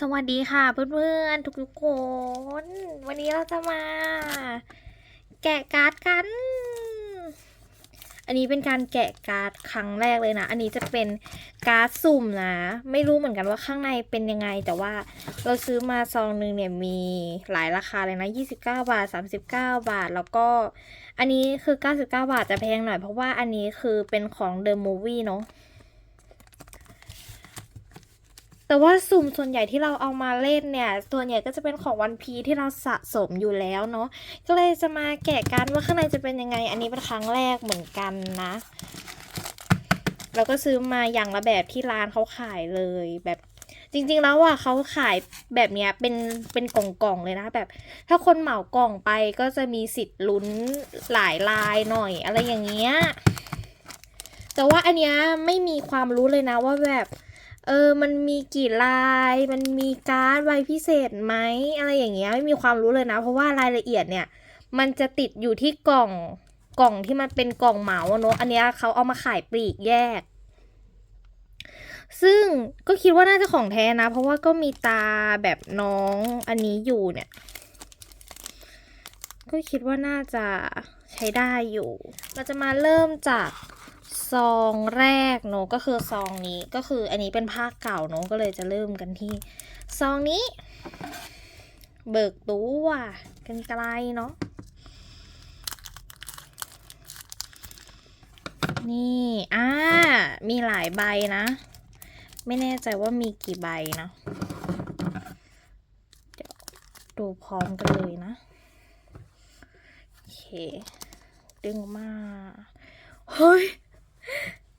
สวัสดีค่ะเพื่อนๆทุกๆคน วันนี้เราจะมา แกะการ์ดกัน อันนี้เป็นการแกะการ์ดครั้งแรกเลยนะ อันนี้จะเป็นการ์ดสุ่มนะ ไม่รู้เหมือนกันว่าข้างในเป็นยังไง แต่ว่าเราซื้อมาซองหนึ่งเนี่ยมีหลายราคาเลยนะ 29 บาท 39 บาท แล้วก็อันนี้คือ 99 บาทจะแพงหน่อยเพราะว่าอันนี้คือเป็นของ The Movie เนาะ แต่ว่าสุ่มส่วนใหญ่ที่เราเอามาเล่นเนี่ย ส่วนใหญ่ก็จะเป็นของวันพีที่เราสะสมอยู่แล้วเนาะ ก็เลยจะมาแกะกันว่าข้างในจะเป็นยังไง อันนี้เป็นครั้งแรกเหมือนกันนะเราก็ซื้อมาอย่างละแบบที่ร้านเขาขายเลยแบบจริงๆแล้วอะเขาขายแบบเนี้ยเป็นเป็นกล่องๆเลยนะแบบ ถ้าคนเหมากล่องไปก็จะมีสิทธิ์ลุ้นหลายลายหน่อยอะไรอย่างเงี้ยแต่ว่าอันเนี้ยไม่มีความรู้เลยนะว่าแบบ เออ มันมีกี่ลาย มันมีการ์ดใบพิเศษไหมอะไรอย่างเงี้ยไม่มีความรู้เลยนะ เพราะว่ารายละเอียดเนี่ย มันจะติดอยู่ที่กล่องกล่องที่มันเป็นกล่องเหมาอะเนอะอันเนี้ยเขาเอามาขายปลีกแยก ซึ่งก็คิดว่าน่าจะของแท้นะ เพราะว่าก็มีตาแบบน้องอันนี้อยู่เนี่ย ก็คิดว่าน่าจะใช้ได้อยู่ เราจะมาเริ่มจาก ซองแรกเนอะก็คือซองนี้ก็คืออันนี้เป็นภาคเก่าเนอะก็เลยจะเริ่มกันที่ ซองนี้ เบิกตัวกันไกลเนาะนี่อ่ามีหลายใบนะ ไม่แน่ใจว่ามีกี่ใบนะเดี๋ยวดูพร้อมกันเลยนะโอเค ดึงมาเฮ้ย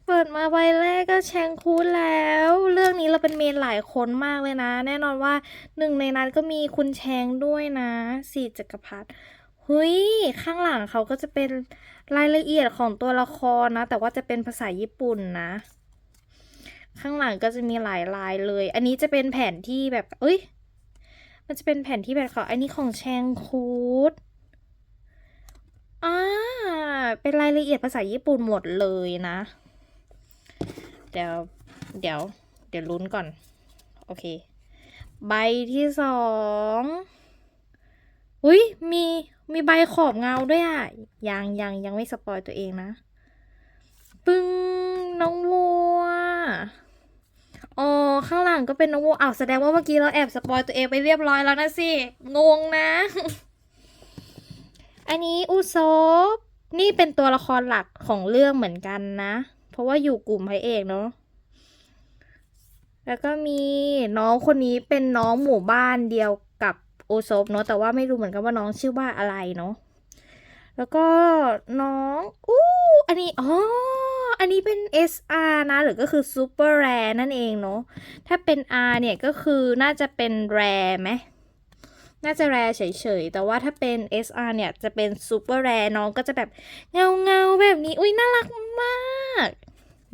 เปิดมาใบแรกก็แชงคูดแล้ว เรื่องนี้เราเป็นเมนหลายคนมากเลยนะ แน่นอนว่าหนึ่งในนั้นก็มีคุณแชงด้วยนะสี่จักรพรรดิเฮ้ย ข้างหลังเขาก็จะเป็นรายละเอียดของตัวละครนะ แต่ว่าจะเป็นภาษาญี่ปุ่นนะ ข้างหลังก็จะมีหลายลายเลย อันนี้จะเป็นแผนที่แบบ เอ้ย มันจะเป็นแผนที่แบบของอันนี้ของแชงคูดอ่า เป็นรายละเอียดภาษาญี่ปุ่นหมดเลยนะ เดี๋ยว เดี๋ยว เดี๋ยวลุ้นก่อน โอเค ใบที่สอง อุ้ยมี มีใบขอบเงาด้วยอะ ยังยังยังไม่สปอยตัวเองนะ ปึ้ง น้องวัว อ๋อ ข้างหลังก็เป็นน้องวัวอ้าวแสดงว่าเมื่อกี้เราแอบสปอยตัวเองไปเรียบร้อยแล้วนะสิ งงนะ อันนี้อุซบ นี่เป็นตัวละครหลักของเรื่องเหมือนกันนะ เพราะว่าอยู่กลุ่มพระเอกเนาะแล้วก็มีน้องคนนี้เป็นน้องหมู่บ้านเดียวกับโอซบเนาะแต่ว่าไม่รู้เหมือนกันว่าน้องชื่อว่าอะไรเนาะแล้วก็น้องอู้อันนี้อ๋ออันนี้เป็น SR นะ หรือก็คือ Super Rare นั่นเองเนาะถ้าเป็น R เนี่ยก็คือน่าจะเป็น Rare ไหม น่าจะแรเฉยๆ แต่ว่าถ้าเป็น SR เนี่ย จะเป็นซูเปอร์แรน้องก็จะแบบเงาเงาๆแบบนี้ อุ้ยน่ารักมาก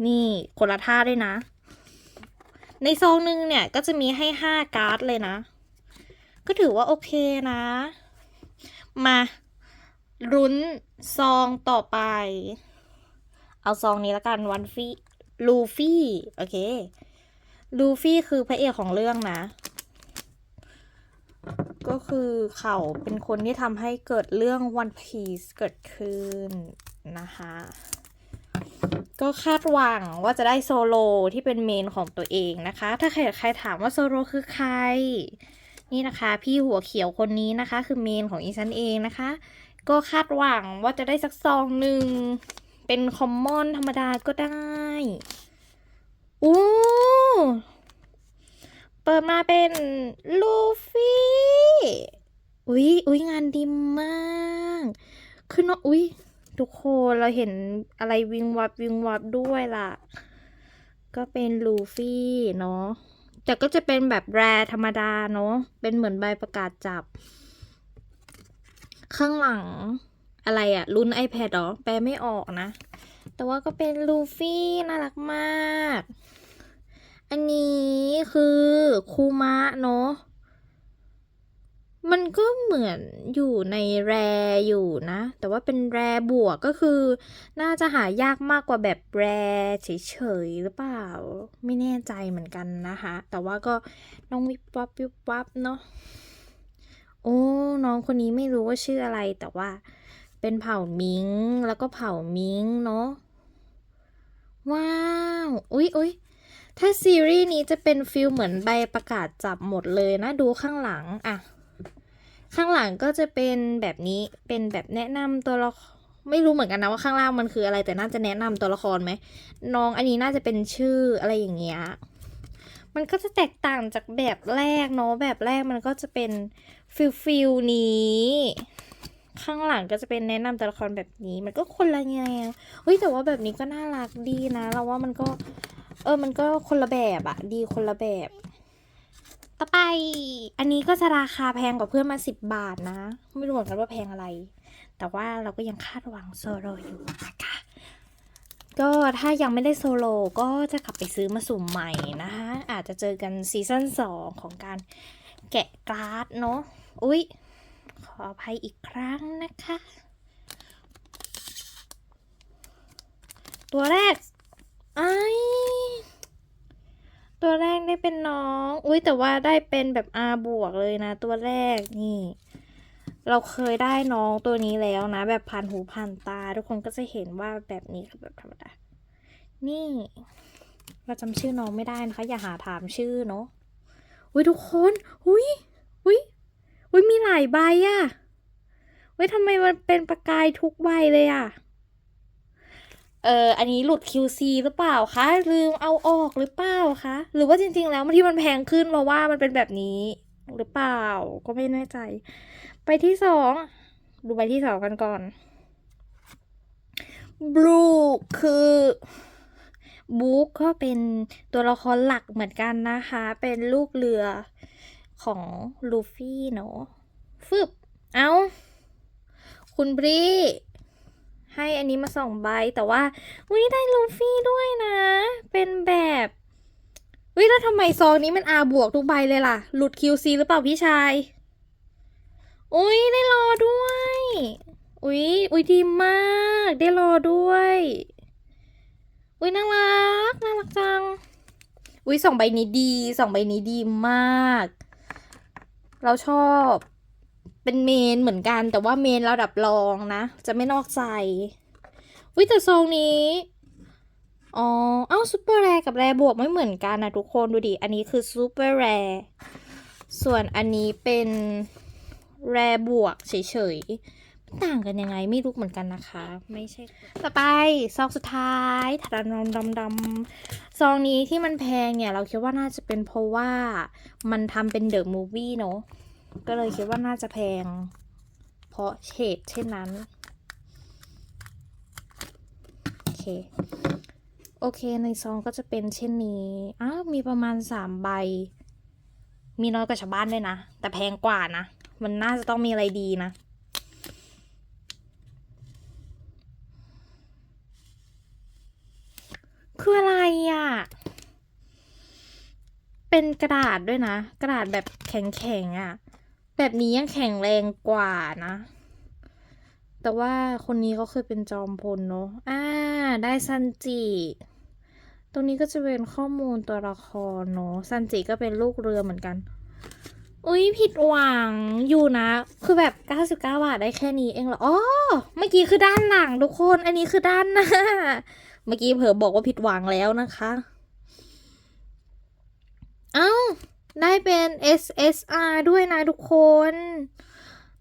นี่คนละท่าด้วยนะ ในซองหนึงเนี่ย ก็จะมีให้ห้าการ์ดเลยนะ ก็ถือว่าโอเคนะ มารุ้นซองต่อไป เอาซองนี้ละกันวันฟี่ลูฟี่ โอเค ลูฟี่คือพระเอกของเรื่องนะ ก็คือเขาเป็นคนที่ทำให้เกิดเรื่อง One Piece เกิดขึ้นนะคะ ก็คาดหวังว่าจะได้โซโลที่เป็นเมนของตัวเองนะคะ ถ้าใครใครถามว่าโซโลคือใคร นี่นะคะ พี่หัวเขียวคนนี้นะคะ คือเมนของอีซันเองนะคะ ก็คาดหวังว่าจะได้สักซองหนึ่งเป็นคอมมอนธรรมดาก็ได้อู้ เปิดมาเป็นลูฟี่อุ๊ยอุ๊ยงานดีมากคือเนาะอุ๊ยทุกคนเราเห็นอะไรวิงวับวิงวับด้วยล่ะ ก็เป็นลูฟี่เนาะแต่ก็จะเป็นแบบแรธรรมดาเนาะเป็นเหมือนใบประกาศจับ ข้างหลังอะไรอะรุ่น iPad หรอ แปลไม่ออกนะ แต่ว่าก็เป็นลูฟี่น่ารักมาก อันนี้คือคูมะเนาะ มันก็เหมือนอยู่ในแรอยู่นะ แต่ว่าเป็นแรบวกก็คือ น่าจะหายากมากกว่าแบบแรเฉยๆหรือเปล่า ไม่แน่ใจเหมือนกันนะคะ แต่ว่าก็น้องวิบวับวิบวับเนาะ โอ้ น้องคนนี้ไม่รู้ว่าชื่ออะไรแต่ว่าเป็นเผ่ามิง แล้วก็เผ่ามิงเนาะ ว้าว อุ๊ยอุ๊ย ถ้าซีรีส์นี้จะเป็นฟิลเหมือนใบประกาศจับหมดเลยนะ ดูข้างหลังอะข้างหลังก็จะเป็นแบบนี้เป็นแบบแนะนำตัวละครไม่รู้เหมือนกันนะว่าข้างล่างมันคืออะไร แต่น่าจะแนะนำตัวละครไหมน้องอันนี้น่าจะเป็นชื่ออะไรอย่างเงี้ยมันก็จะแตกต่างจากแบบแรกเนาะแบบแรกมันก็จะเป็นฟิลฟิลนี้ ข้างหลังก็จะเป็นแนะนำตัวละครแบบนี้ มันก็คนละแนวเฮ้ยแต่ว่าแบบนี้ก็น่ารักดีนะ เราว่ามันก็ เออ มันก็คนละแบบอะดีคนละแบบ ต่อไป อันนี้ก็จะราคาแพงกว่าเพื่อนมาสิบบาทนะ ไม่รู้เหมือนกันว่าแพงอะไร แต่ว่าเราก็ยังคาดหวังโซโลอยู่นะคะก็ถ้ายังไม่ได้โซโลก็จะกลับไปซื้อมาสุ่มใหม่นะคะอาจจะเจอกันซีซั่นสองของการแกะการ์ดเนาะอุ๊ย ขออภัยอีกครั้งนะคะ ตัวแรกไอ ตัวแรกได้เป็นน้อง อุ้ยแต่ว่าได้เป็นแบบ R บวกเลยนะ ตัวแรกนี่ เราเคยได้น้องตัวนี้แล้วนะ แบบผ่านหูผ่านตา ทุกคนก็จะเห็นว่าแบบนี้คือแบบธรรมดา นี่ เราจำชื่อน้องไม่ได้นะคะ อย่าหาถามชื่อเนาะ อุ้ยทุกคน อุ้ยอุ้ยอุ้ยมีหลายใบอะอุ้ยทำไมมันเป็นประกายทุกใบเลยอะ เอออันนี้หลุด QC หรือเปล่าคะ ลืมเอาออกหรือเปล่าคะ หรือว่าจริง ๆ แล้วที่มันแพงขึ้นเพราะว่ามันเป็นแบบนี้หรือเปล่า ก็ไม่แน่ใจ ไปที่สองดูใบที่สองกันก่อนบลูคือบุ๊กก็เป็นตัวละครหลักเหมือนกันนะคะ เป็นลูกเรือของลูฟี่เนาะฟึบ เอ้า คุณบรี ให้อันนี้มาสองใบแต่ว่าวิได้ลูฟี่ด้วยนะ เป็นแบบวิแล้วทำไมซองนี้มันอาบวกทุกใบเลยล่ะ หลุด QC หรือเปล่าพี่ชายอุ้ยได้รอด้วยอุ้ยอุ้ยดีมาก ได้รอด้วยอุ้ยน่ารักน่ารักจังอุ้ยสองใบนี้ดีสองใบนี้ดีมาก เราชอบ เป็นเมนเหมือนกันแต่ว่าเมนระดับรองนะ จะไม่นอกใจวิแต่ทรงนี้ อ๋อ เอ้าซูเปอร์แรกับแรบวกไม่เหมือนกันนะทุกคนดูดิ อันนี้คือซูเปอร์แรส่วนอันนี้เป็นแรบวกเฉยๆ ต่างกันยังไงไม่รู้เหมือนกันนะคะ ไม่ใช่ ต่อไปซองสุดท้ายถาดดำดำดำซองนี้ที่มันแพงเนี่ย เราคิดว่าน่าจะเป็นเพราะว่ามันทำเป็นเดอะมูฟวี่เนาะ ก็เลยคิดว่าน่าจะแพง เพราะเหตุเช่นนั้น โอเค โอเคในซองก็จะเป็นเช่นนี้ อ้าว มีประมาณสามใบ มีน้อยกว่าชาวบ้านด้วยนะ แต่แพงกว่านะ มันน่าจะต้องมีอะไรดีนะคืออะไรอะ เป็นกระดาษด้วยนะ กระดาษแบบแข็งๆอะ แบบนี้ยังแข็งแรงกว่านะ แต่ว่าคนนี้เขาเคยเป็นจอมพลเนาะอ่า ได้ซันจิ ตรงนี้ก็จะเป็นข้อมูลตัวละครเนาะซันจิก็เป็นลูกเรือเหมือนกัน อุ้ยผิดหวังอยู่นะ คือแบบ 99 บาทได้แค่นี้เองเหรอ อ๋อ เมื่อกี้คือด้านหลังทุกคน อันนี้คือด้านหน้า เมื่อกี้เผลอบอกว่าผิดหวังแล้วนะคะ เอ้า ได้เป็น SSR ด้วยนะทุกคน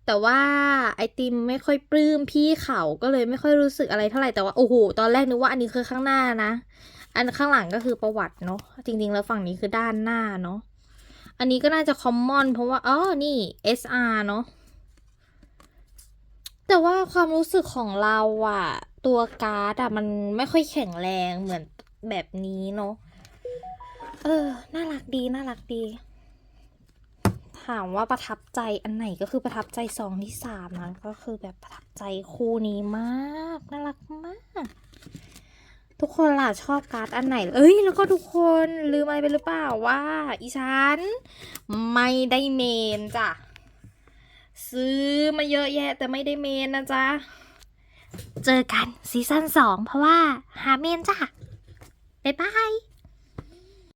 แต่ว่าไอติมไม่ค่อยปลื้มพี่เขาก็เลยไม่ค่อยรู้สึกอะไรเท่าไหร่แต่ว่าโอ้โหตอนแรกนึกว่าอันนี้คือข้างหน้านะ อันข้างหลังก็คือประวัติเนาะจริง ๆ แล้วฝั่งนี้คือด้านหน้าเนาะอันนี้ก็น่าจะคอมมอนเพราะว่าอ๋อนี่ SR เนาะแต่ว่าความรู้สึกของเราอะตัวการ์ดอะมันไม่ค่อยแข็งแรงเหมือนแบบนี้เนาะ เออ น่ารักดี น่ารักดี ถามว่าประทับใจอันไหนก็คือประทับใจซองที่สามนะก็คือแบบประทับใจคู่นี้มากน่ารักมาก ทุกคนล่ะชอบการ์ดอันไหน เอ้ยแล้วก็ทุกคนลืมอะไรไปหรือเปล่าว่าอีฉันไม่ได้เมนจ้ะซื้อมาเยอะแยะแต่ไม่ได้เมนนะจ๊ะ เจอกันซีซั่นสองเพราะว่าหาเมนจ้ะบ๊ายบาย